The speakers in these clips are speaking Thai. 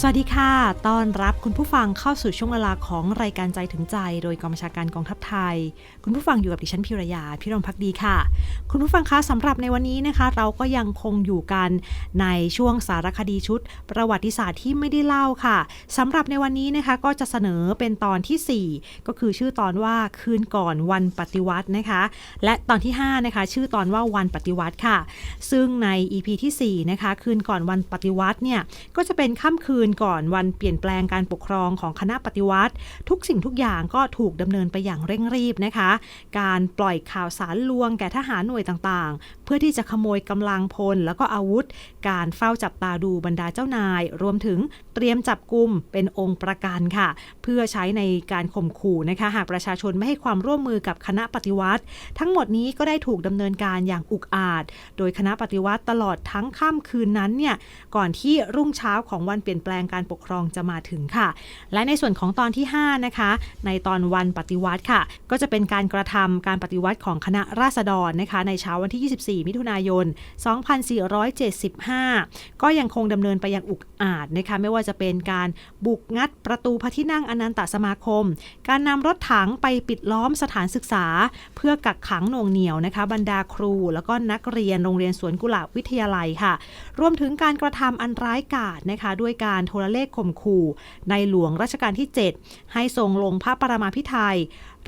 สวัสดีค่ะ ต้อนรับคุณผู้ฟังเข้าสู่ช่วงเวลาของรายการใจถึงใจ โดยกองบัญชาการกองทัพไทย คุณผู้ฟังอยู่กับดิฉันพิรยา พิรมพักดีค่ะ คุณผู้ฟังคะสำหรับในวันนี้นะคะ เราก็ยังคงอยู่กันในช่วงสารคดีชุด ประวัติศาสตร์ที่ไม่ได้เล่าค่ะสำหรับในวันนี้นะคะก็จะเสนอเป็นตอนทีสี่4 ก็คือชื่อตอนว่าคืนก่อนวันปฏิวัตินะคะ และตอนที่5นะคะชื่อตอนว่าวันปฏิวัติค่ะ ซึ่งใน EP ทีสี่4นะคะคืนก่อนวันปฏิวัติเนี่ยก็จะเป็นค่ำคืนก่อนวันเปลี่ยนแปลงการปกครองของคณะปฏิวัติ ทุกสิ่งทุกอย่างก็ถูกดำเนินไปอย่างเร่งรีบนะคะ การปล่อยข่าวสารลวงแก่ทหารหน่วยต่าง พื่อที่จะขโมยกำลังพลแล้วก็อาวุธ การเฝ้าจับตาดูบรรดาเจ้านาย รวมถึงเตรียมจับกลุ่มเป็นองค์ประกันค่ะ เพื่อใช้ในการข่มขู่นะคะหากประชาชนไม่ให้ความร่วมมือกับคณะปฏิวัติ ทั้งหมดนี้ก็ได้ถูกดำเนินการอย่างอุกอาจ โดยคณะปฏิวัติตลอดทั้งค่ำคืนนั้นเนี่ยก่อนที่รุ่งเช้าของวันเปลี่ยนแปลงการปกครองจะมาถึงค่ะ และในส่วนของตอนที่ 5 นะคะ ในตอนวันปฏิวัติค่ะ ก็จะเป็นการกระทำการปฏิวัติของคณะราษฎรนะคะ ในเช้าวันที่ 24มิถุนายน 2475 ก็ยังคงดำเนินไปอย่างอุกอาจนะคะไม่ว่าจะเป็นการบุกงัดประตูพระที่นั่งอนันตสมาคม การนำรถถังไปปิดล้อมสถานศึกษา เพื่อกักขังหน่วงเหนียวนะคะ บรรดาครู แล้วก็นักเรียนโรงเรียนสวนกุหลาบวิทยาลัยค่ะ รวมถึงการกระทำอันร้ายกาจนะคะด้วยการโทรเลขข่มขู่ ในหลวงรัชกาลที่ 7 ให้ทรงลงพระปรมาภิไธย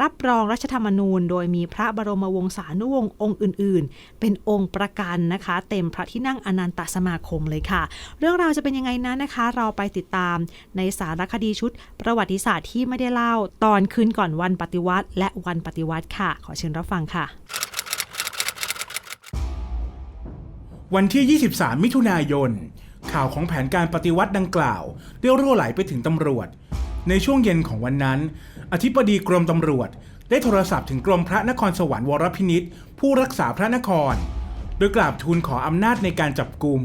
รับรองรัชธรรมนูญ โดยมีพระบรมวงศานุวงศ์องค์อื่น ๆ เป็นองค์ประกันนะคะ เต็มพระที่นั่งอนันตสมาคมเลยค่ะ เรื่องราวจะเป็นยังไงนั้นนะคะ เราไปติดตามในสารคดีชุด ประวัติศาสตร์ที่ไม่ได้เล่าตอนคืนก่อนวันปฏิวัติ และวันปฏิวัติค่ะ ขอเชิญรับฟังค่ะวันที่ 23 มิถุนายน ข่าวของแผนการปฏิวัติดังกล่าว ได้รั่วไหลไปถึงตำรวจ ในช่วงเย็นของวันนั้น อธิบดีกรมตำรวจ ได้โทรศัพท์ถึงกรมพระนครสวรรค์วรพินิษผู้รักษาพระนคร โดยกราบทูลขออำนาจในการจับกลุ่ม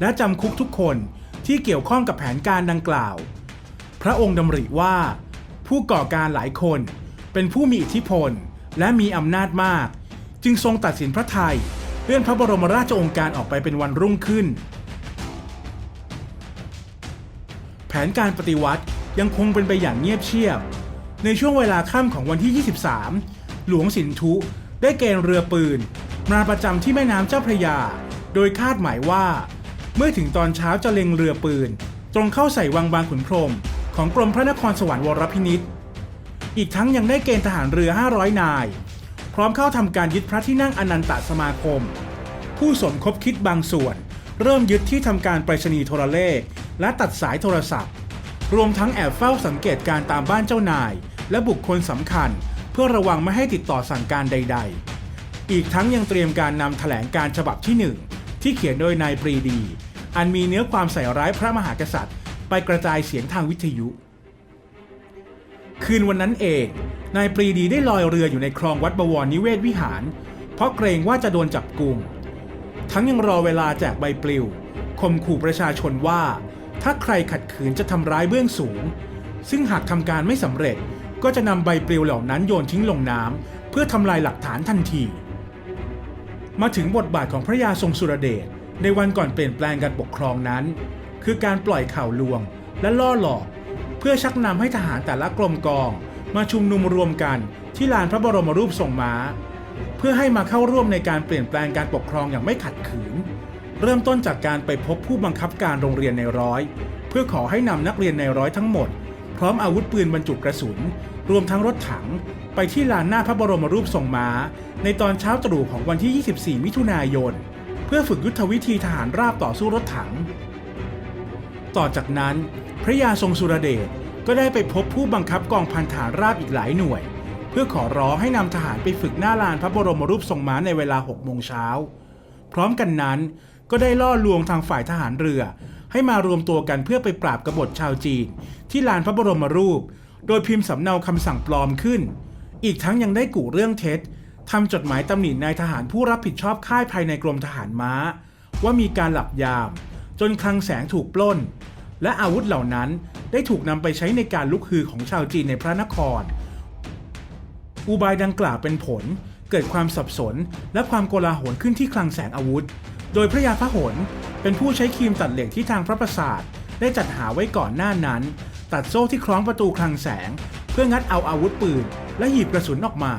และจำคุกทุกคนที่เกี่ยวข้องกับแผนการดังกล่าว พระองค์ดำริว่า ผู้ก่อการหลายคน เป็นผู้มีอิทธิพลและมีอำนาจมาก จึงทรงตัดสินพระไทยเลื่อนพระบรมราชโองการออกไปเป็นวันรุ่งขึ้น แผนการปฏิวัติยังคงเป็นไปอย่างเงียบเชียบ ในช่วงเวลาค่ำของวันที่ 23 หลวงสินธุได้เกณฑ์เรือปืน มาประจำที่แม่น้ำเจ้าพระยา โดยคาดหมายว่า เมื่อถึงตอนเช้าจะเล็งเรือปืน ตรงเข้าใส่วังบางขุนพรหมของกรมพระนครสวรรค์วรพินิษอีกทั้งยังได้เกณฑ์ทหารเรือ 500 นาย พร้อมเข้าทำการยึดพระที่นั่งอนันตสมาคม ผู้สมคบคิดบางส่วน เริ่มยึดที่ทำการไปรษณีย์โทรเลข และตัดสายโทรศัพท์ รวมทั้งแอบเฝ้าสังเกตการตามบ้านเจ้านาย และบุคคลสำคัญ เพื่อระวังไม่ให้ติดต่อสั่งการใด ๆ อีกทั้งยังเตรียมการนำแถลงการฉบับที่หนึ่งที่เขียนโดยนายปรีดี อันมีเนื้อความใส่ร้ายพระมหากษัตริย์ ไปกระจายเสียงทางวิทยุ คืนวันนั้นเองนายปรีดีได้ลอยเรืออยู่ในคลองวัดบวรนิเวศวิหาร เพราะเกรงว่าจะโดนจับกุมทั้งยังรอเวลาแจกใบปลิวข่มขู่ประชาชนว่า ถ้าใครขัดขืนจะทำร้ายเบื้องสูง ซึ่งหากทำการไม่สำเร็จ ก็จะนำใบปลิวเหล่านั้นโยนทิ้งลงน้ำเพื่อทำลายหลักฐานทันที มาถึงบทบาทของพระยาทรงสุรเดชในวันก่อนเปลี่ยนแปลงการปกครองนั้น คือการปล่อยข่าวลวงและล่อหลอก เพื่อชักนำให้ทหารแต่ละกรมกอง มาชุมนุมรวมกันที่ลานพระบรมรูปทรงม้า เพื่อให้มาเข้าร่วมในการเปลี่ยนแปลงการปกครองอย่างไม่ขัดขืน เริ่มต้นจากการไปพบผู้บังคับการโรงเรียนในร้อย เพื่อขอให้นำนักเรียนในร้อยทั้งหมด ร้อมอาวุธปืนบรรจุกระสุน รวมทั้งรถถัง ไปที่ลานหน้าพระบรมรูปทรงม้า ในตอนเช้าตรู่ของวันที่ 24 มิถุนายน เพื่อฝึกยุทธวิธีทหารราบต่อสู้รถถัง ต่อจากนั้น พระยาทรงสุรเดชก็ได้ไปพบผู้บังคับกองพันฐานราบอีกหลายหน่วย เพื่อขอร้องให้นำทหารไปฝึกหน้าลานพระบรมรูปทรงม้าในเวลา 6 โมงเช้า พร้อมกันนั้นก็ได้ล่อลวงทางฝ่ายทหารเรือ ให้มารวมตัวกันเพื่อไปปราบกบฏชาวจีน ที่ลานพระบรมรูป โดยพิมพ์สำเนาคำสั่งปลอมขึ้น อีกทั้งยังได้กุเรื่องเท็จทำจดหมายตำหนินายทหารผู้รับผิดชอบค่ายภายในกรมทหารม้า ว่ามีการหลับยาม จนคลังแสงถูกปล้น และอาวุธเหล่านั้นได้ถูกนำไปใช้ในการลุกฮือของชาวจีนในพระนคร อุบายดังกล่าวเป็นผลเกิดความสับสนและความโกลาหลขึ้นที่คลังแสงอาวุธ โดยพระยาพหล เป็นผู้ใช้ครีมตัดเหล็กที่ทางพระประสาท ได้จัดหาไว้ก่อนหน้านั้น ตัดโซ่ที่คล้องประตูคลังแสง เพื่องัดเอาอาวุธปืน และหยิบกระสุนออกมา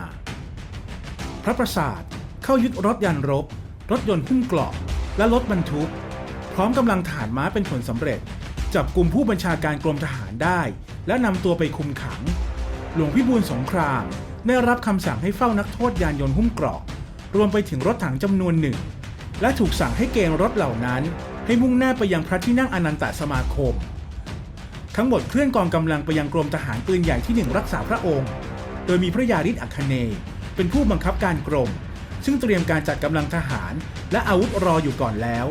พระประสาทเข้ายึดรถยันรบ รถยนต์หุ้มเกราะและรถบรรทุก พร้อมกำลังฐานม้าเป็นผลสำเร็จ จับกลุ่มผู้บัญชาการกรมทหารได้ และนำตัวไปคุมขัง หลวงพิบูลสงคราม ได้รับคำสั่งให้เฝ้านักโทษยานยนต์หุ้มเกราะรวมไปถึงรถถังจำนวนหนึ่ง และถูกสั่งให้เกณฑ์รถเหล่านั้น ให้มุ่งหน้าไปยังพระที่นั่งอนันตสมาคม ทั้งหมดเคลื่อนกองกำลังไปยังกรมทหารปืนใหญ่ที่หนึ่งรักษาพระองค์ โดยมีพระยาฤทธิ์อัคเนย์เป็นผู้บังคับการกรม ซึ่งเตรียมการจัดกำลังทหาร และอาวุธรออยู่ก่อนแล้ว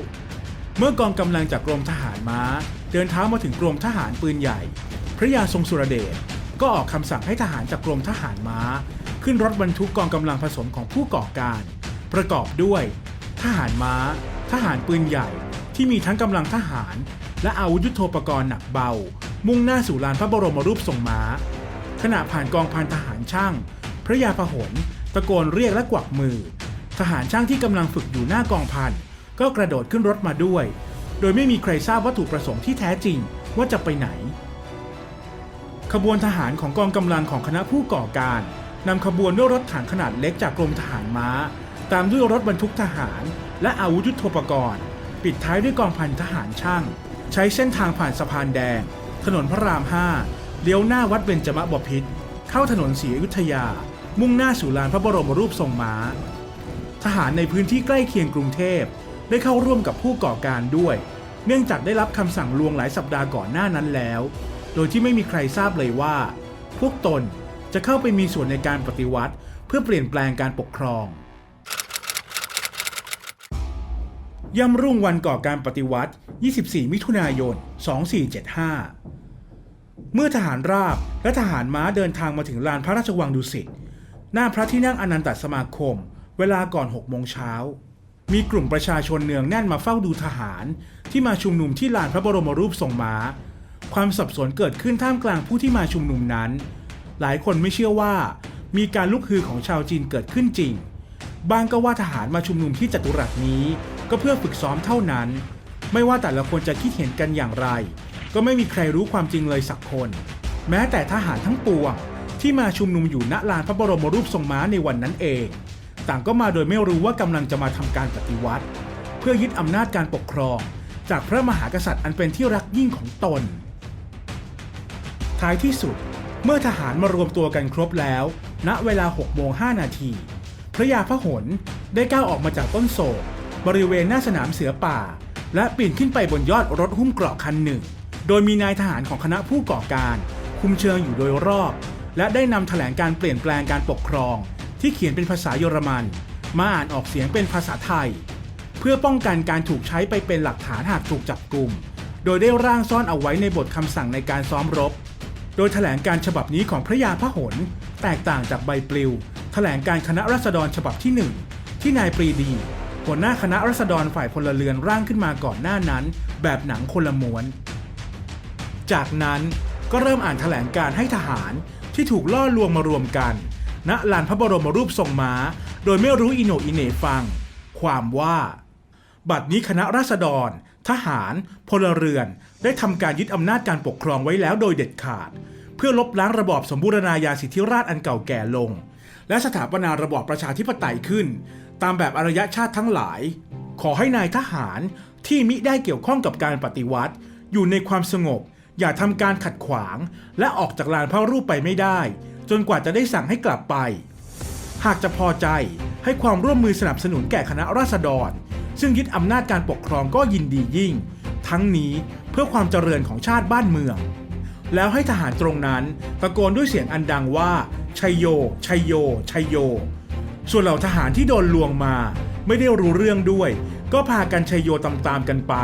เมื่อกองกำลังจากกรมทหารม้า เดินเท้ามาถึงกรมทหารปืนใหญ่ พระยาทรงสุรเดชก็ออกคำสั่งให้ทหารจากกรมทหารม้า ขึ้นรถบรรทุกกองกำลังผสมของผู้ก่อการ ประกอบด้วย ทหารม้า ทหารปืนใหญ่ที่มีทั้งกำลังทหาร และอาวุธยุโทโธปกรณ์หนักเบา มุ่งหน้าสู่ลานพระบรมรูปทรงม้า ขณะผ่านกองพันทหารช่าง พระยาพหลตะโกนเรียกและกวักมือ ทหารช่างที่กำลังฝึกอยู่หน้ากองพันก็กระโดดขึ้นรถมาด้วย โดยไม่มีใครทราบวัตถุประสงค์ที่แท้จริงว่าจะไปไหน ขบวนทหารของกองกำลังของคณะผู้ก่อการนำขบวนด้วยรถถังขนาดเล็กจากกรมทหารม้า ตามด้วยรถบรรทุกทหาร และอาวุธยุทโธปกรณ์ ปิดท้ายด้วยกองพันทหารช่าง ใช้เส้นทางผ่านสะพานแดง ถนนพระราม 5 เลี้ยวหน้าวัดเบญจมบพิตรเข้าถนนศรีอยุธยา มุ่งหน้าสู่ลานพระบรมรูปทรงม้า ทหารในพื้นที่ใกล้เคียงกรุงเทพได้เข้าร่วมกับผู้ก่อการด้วย เนื่องจากได้รับคำสั่งลวงหลายสัปดาห์ก่อนหน้านั้นแล้ว โดยที่ไม่มีใครทราบเลยว่า พวกตนจะเข้าไปมีส่วนในการปฏิวัติ เพื่อเปลี่ยนแปลงการปกครอง ย่ำรุ่งวันก่อการปฏิวัติ 24 มิถุนายน 2475 เมื่อทหารราบและทหารม้าเดินทางมาถึงลานพระราชวังดุสิต หน้าพระที่นั่งอนันตสมาคม เวลาก่อน 6 โมงเช้า มีกลุ่มประชาชนเนืองแน่นมาเฝ้าดูทหารที่มาชุมนุมที่ลานพระบรมรูปทรงม้า ความสับสนเกิดขึ้นท่ามกลางผู้ที่มาชุมนุมนั้น หลายคนไม่เชื่อว่ามีการลุกฮือของชาวจีนเกิดขึ้นจริง บางก็ว่าทหารมาชุมนุมที่จัตุรัสนี้ ก็เพื่อฝึกซ้อมเท่านั้น ไม่ว่าแต่ละคนจะคิดเห็นกันอย่างไร ก็ไม่มีใครรู้ความจริงเลยสักคน แม้แต่ทหารทั้งปวงที่มาชุมนุมอยู่ณลานพระบรมรูปทรงม้าในวันนั้นเอง ต่างก็มาโดยไม่รู้ว่ากำลังจะมาทำการปฏิวัติ เพื่อยึดอำนาจการปกครอง จากพระมหากษัตริย์อันเป็นที่รักยิ่งของตน ท้ายที่สุด เมื่อทหารมารวมตัวกันครบแล้ว ณเวลา6โมง5นาทีพระยาพระหลได้ก้าวออกมาจากต้นโศก บริเวณหน้าสนามเสือป่า และปีนขึ้นไปบนยอดรถหุ้มเกราะคันหนึ่ง โดยมีนายทหารของคณะผู้ก่อการ คุมเชิงอยู่โดยรอบ และได้นำแถลงการเปลี่ยนแปลงการปกครอง ที่เขียนเป็นภาษาเยอรมัน มาอ่านออกเสียงเป็นภาษาไทย เพื่อป้องกันการถูกใช้ไปเป็นหลักฐานหากถูกจับกลุ่ม โดยได้ร่างซ่อนเอาไว้ในบทคำสั่งในการซ้อมรบ โดยแถลงการฉบับนี้ของพระยาพหลแตกต่างจากใบปลิว แถลงการคณะรัษฎรฉบับที่ 1 ที่นายปรีดี หัวหน้าคณะรัษฎรฝ่ายพลเรือนร่างขึ้นมาก่อนหน้านั้น แบบหนังคนละม้วน จากนั้นก็เริ่มอ่านแถลงการให้ทหารที่ถูกล่อลวงมารวมกัน ณลานพระบรมรูปทรงม้า โดยไม่รู้อิโนอิเนฟัง ความว่า บัดนี้คณะราษฎร ทหาร พลเรือน ได้ทำการยึดอำนาจการปกครองไว้แล้วโดยเด็ดขาด เพื่อลบล้างระบอบสมบูรณาญาสิทธิราชอันเก่าแก่ลง และสถาปนาระบอบประชาธิปไตยขึ้น ตามแบบอารยชาติทั้งหลาย ขอให้นายทหารที่มิได้เกี่ยวข้องกับการปฏิวัติ อยู่ในความสงบ อย่าทำการขัดขวาง และออกจากลานพระรูปไปไม่ได้ จนกว่าจะได้สั่งให้กลับไป หากจะพอใจให้ความร่วมมือสนับสนุนแก่คณะราษฎร ซึ่งยึดอำนาจการปกครองก็ยินดียิ่ง ทั้งนี้เพื่อความเจริญของชาติบ้านเมือง แล้วให้ทหารตรงนั้นตะโกนด้วยเสียงอันดังว่าชัยโยชัยโยชัยโย ส่วนเหล่าทหารที่โดนลวงมา ไม่ได้รู้เรื่องด้วย ก็พากันชัยโยตามๆกันไป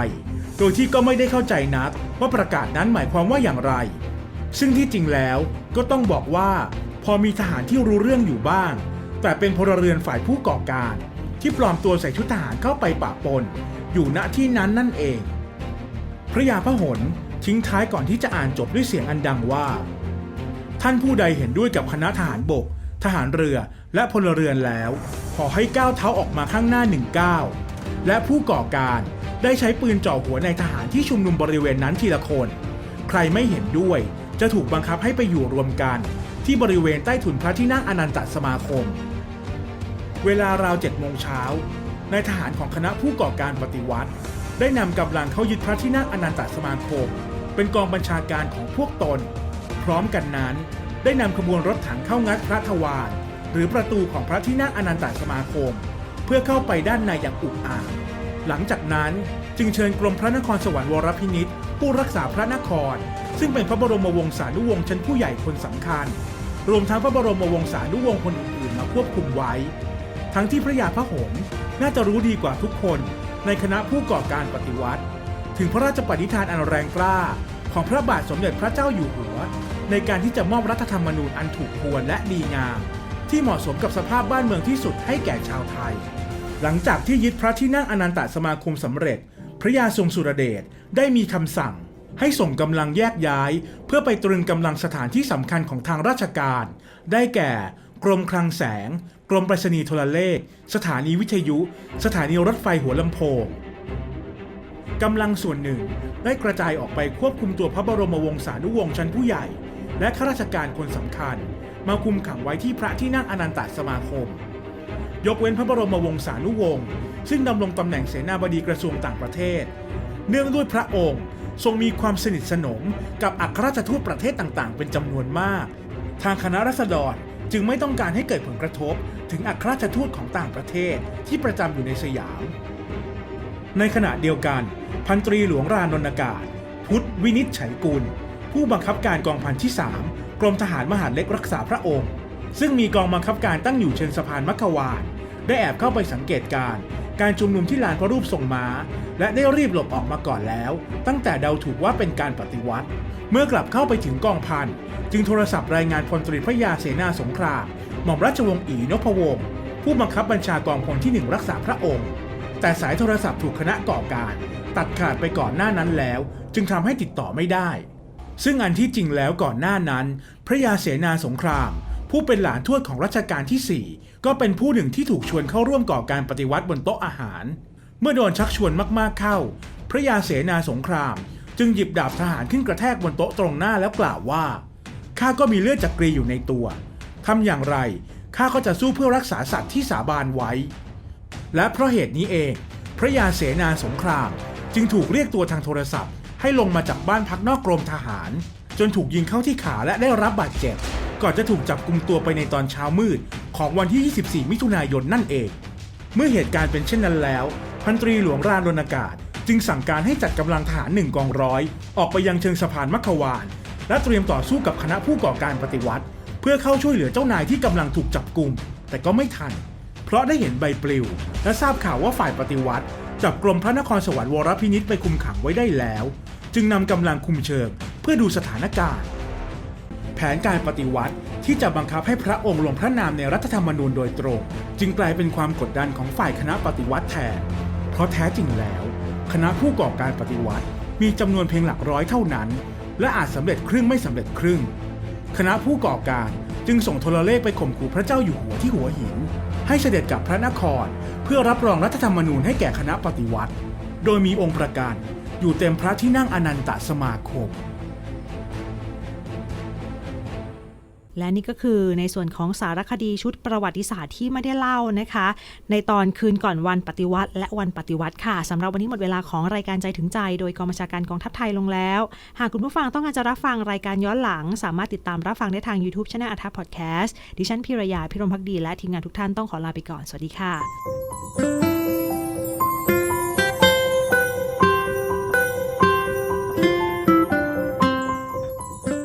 โดยที่ก็ไม่ได้เข้าใจนักว่าประกาศนั้นหมายความว่าอย่างไร ซึ่งที่จริงแล้วก็ต้องบอกว่า พอมีทหารที่รู้เรื่องอยู่บ้าง แต่เป็นพลเรือนฝ่ายผู้ก่อการ ที่ปลอมตัวใส่ชุดทหารเข้าไปปะปน อยู่ณที่นั้นนั่นเอง พระยาพหลทิ้งท้ายก่อนที่จะอ่านจบด้วยเสียงอันดังว่า ท่านผู้ใดเห็นด้วยกับคณะทหารบก ทหารเรือ และพลเรือนแล้ว ขอให้ก้าวเท้าออกมาข้างหน้าหนึ่งก้าวและผู้ก่อการได้ใช้ปืนจ่อหัวในทหารที่ชุมนุมบริเวณนั้นทีละคน ใครไม่เห็นด้วยจะถูกบังคับให้ไปอยู่รวมกัน ที่บริเวณใต้ถุนพระที่นั่งอนันตสมาคม เวลาราวเจ็ดโมงเช้านายทหารของคณะผู้ก่อการปฏิวัติ ได้นำกำลังเข้ายึดพระที่นั่งอนันตสมาคม เป็นกองบัญชาการของพวกตน พร้อมกันนั้น ได้นำขบวนรถถังเข้างัดพระทวาร หรือประตูของพระที่นั่งอนันตสมาคม เพื่อเข้าไปด้านในอย่างอุกอาจหลังจากนั้นจึงเชิญกรมพระนครสวรรค์วรพินิษผู้รักษาพระนคร ซึ่งเป็นพระบรมวงศานุวงศ์ชั้นผู้ใหญ่คนสำคัญ รวมทั้งพระบรมวงศานุวงศ์คนอื่นๆมาควบคุมไว้ ทั้งที่พระยาพระหงน่าจะรู้ดีกว่าทุกคนในคณะผู้ก่อการปฏิวัติ ถึงพระราชปณิธานอันแรงกล้า ของพระบาทสมเด็จพระเจ้าอยู่หัว ในการที่จะมอบรัฐธรรมนูญอันถูกควรและดีงาม ที่เหมาะสมกับสภาพบ้านเมืองที่สุดให้แก่ชาวไทย หลังจากที่ยึดพระที่นั่งอนันตสมาคมสำเร็จ พระยาทรงสุรเดชได้มีคำสั่ง ให้ส่งกำลังแยกย้าย เพื่อไปตรึงกำลังสถานที่สำคัญของทางราชการ ได้แก่ กรมคลังแสง กรมไปรษณีย์โทรเลข สถานีวิทยุ สถานีรถไฟหัวลำโพงกำลังส่วนหนึ่งได้กระจายออกไปควบคุมตัวพระบรมวงศานุวงศ์ชั้นผู้ใหญ่ และข้าราชการคนสำคัญ มาคุมขังไว้ที่พระที่นั่งอนันตสมาคม ยกเว้นพระบรมวงศานุวงศ์ซึ่งดำรงตำแหน่งเสนาบดีกระทรวงต่างประเทศ เนื่องด้วยพระองค์ทรงมีความสนิทสนมกับอัครราชทูตประเทศต่างๆ เป็นจำนวนมาก ทางคณะรัษฎรจึงไม่ต้องการให้เกิดผลกระทบ ถึงอัครราชทูตของต่างประเทศที่ประจำอยู่ในสยาม ในขณะเดียวกัน พันตรีหลวงรานนท์กาศ พุทธวินิจฉัยกุล ผู้บังคับการกองพันที่ 3 กรมทหารมหาดเล็กรักษาพระองค์ ซึ่งมีกองบังคับการตั้งอยู่เชิงสะพานมัควาน ได้แอบเข้าไปสังเกตการณ์การชุมนุมที่ลานพระรูปทรงม้า และได้รีบหลบออกมาก่อนแล้ว ตั้งแต่เดาถูกว่าเป็นการปฏิวัติ เมื่อกลับเข้าไปถึงกองพันจึงโทรศัพท์รายงานพลตรีพระยาเสนาสงครามหม่อมราชวงศ์อีนพวงศ์ผู้บังคับบัญชากองพลที่หนึ่งรักษาพระองค์ แต่สายโทรศัพท์ถูกคณะก่อการ ตัดขาดไปก่อนหน้านั้นแล้ว จึงทำให้ติดต่อไม่ได้ ซึ่งอันที่จริงแล้วก่อนหน้านั้น พระยาเสนาสงคราม ผู้เป็นหลานทวดของรัชกาลที่ 4 ก็เป็นผู้หนึ่งที่ถูกชวนเข้าร่วมก่อการปฏิวัติบนโต๊ะอาหาร เมื่อโดนชักชวนมากๆเข้า พระยาเสนาสงคราม จึงหยิบดาบทหารขึ้นกระแทกบนโต๊ะตรงหน้าแล้วกล่าวว่าข้าก็มีเลือดจักรีอยู่ในตัวทำอย่างไรข้าก็จะสู้เพื่อรักษาสัตว์ที่สาบานไว้ และเพราะเหตุนี้เอง พระยาเสนาสงคราม จึงถูกเรียกตัวทางโทรศัพท์ ให้ลงมาจากบ้านพักนอกกรมทหาร จนถูกยิงเข้าที่ขาและได้รับบาดเจ็บ ก่อนจะถูกจับกลุมตัวไปในตอนเช้ามืด ของวันที่ 24 มิถุนายนนั่นเอง เมื่อเหตุการณ์เป็นเช่นนั้นแล้ว พันตรีหลวงรานรณากาศ จึงสั่งการให้จัดกำลังทหารหนึ่งกองร้อย ออกไปยังเชิงสะพานมัควาน และเตรียมต่อสู้กับคณะผู้ก่อการปฏิวัติ เพื่อเข้าช่วยเหลือเจ้านายที่กำลังถูกจับกลุ่มแต่ก็ไม่ทัน เพราะได้เห็นใบปลิว และทราบข่าวว่าฝ่ายปฏิวัติจับกรมพระนครสวรรค์วรพินิษไปคุมขังไว้ได้แล้ว จึงนำกำลังคุมเชิงเพื่อดูสถานการณ์ แผนการปฏิวัติที่จะบังคับให้พระองค์ลงพระนามในรัฐธรรมนูญโดยตรง จึงกลายเป็นความกดดันของฝ่ายคณะปฏิวัติแทน เพราะแท้จริงแล้ว คณะผู้ก่อการปฏิวัติ มีจำนวนเพียงหลักร้อยเท่านั้น และอาจสำเร็จครึ่งไม่สำเร็จครึ่ง คณะผู้ก่อการจึงส่งโทรเลขไปข่มขู่พระเจ้าอยู่หัวที่หัวหิน ให้เสด็จกลับพระนคร เพื่อรับรองรัฐธรรมนูญให้แก่คณะปฏิวัติ โดยมีองค์ประกัน อยู่เต็มพระที่นั่งอนันตสมาคม และนี่ก็คือในส่วนของสารคดีชุดประวัติศาสตร์ที่ไม่ได้เล่านะคะ ในตอนคืนก่อนวันปฏิวัติ และวันปฏิวัติค่ะสำหรับวันนี้หมดเวลาของรายการใจถึงใจ โดยกองบัญชาการกองทัพไทยลงแล้ว หากคุณผู้ฟังต้องการจะรับฟังรายการย้อนหลัง สามารถติดตามรับฟังได้ทาง YouTube Channel อัธพอดแคสต์ดิฉันพิรยาพิรมพักดีและทีมงานทุกท่านต้องขอลาไปก่อนสวัสดีค่ะ